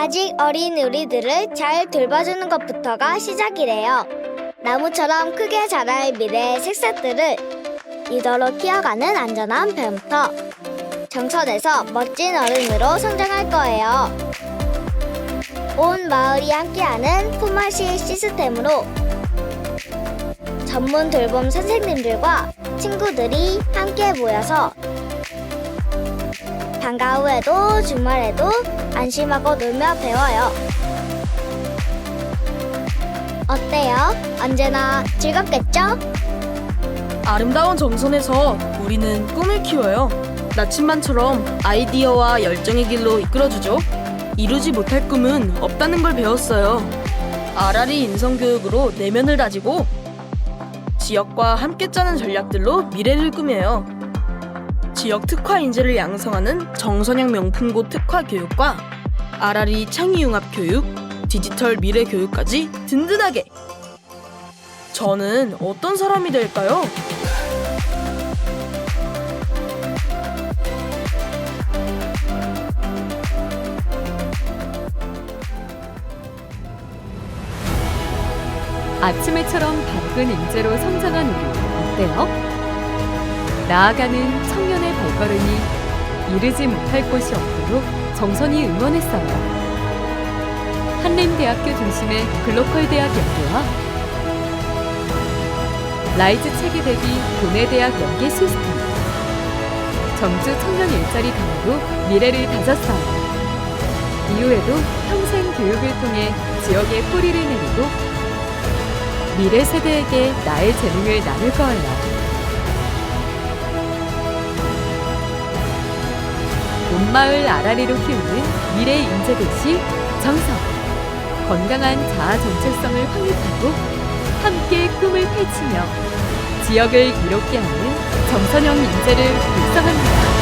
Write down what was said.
아직 어린 우리들을 잘 돌봐주는 것부터가 시작이래요. 나무처럼 크게 자랄 미래의 색색들을 리더로 키워가는 안전한 배움터. 정선에서 멋진 어른으로 성장할 거예요. 온 마을이 함께하는 품앗이 시스템으로 전문 돌봄 선생님들과 친구들이 함께 모여서 방과 후에도 주말에도 안심하고 놀며 배워요. 어때요? 언제나 즐겁겠죠? 아름다운 정선에서 우리는 꿈을 키워요. 나침반처럼 아이디어와 열정의 길로 이끌어주죠. 이루지 못할 꿈은 없다는 걸 배웠어요. 아라리 인성교육으로 내면을 다지고 지역과 함께 짜는 전략들로 미래를 꾸며요. 지역 특화 인재를 양성하는 정선양 명품고 특화 교육과 아라리 창의융합 교육, 디지털 미래 교육까지 든든하게. 저는 어떤 사람이 될까요? 아침에처럼 밝은 인재로 성장한 우리 어때요? 나아가는 청년의 발걸음이 이르지 못할 곳이 없도록 정선이 응원했어요. 한림대학교 중심의 글로컬 대학 연계와 라이즈 체계 대비 도내대학 연계 시스템 정주 청년 일자리 단으로 미래를 다졌어요. 이후에도 평생 교육을 통해 지역에 뿌리를 내리고 미래 세대에게 나의 재능을 나눌 거예요. 온 마을 아라리로 키우는 미래 인재대시 정성. 건강한 자아 정체성을 확립하고 함께 꿈을 펼치며 지역을 이롭게 하는 정선형 인재를 육성합니다.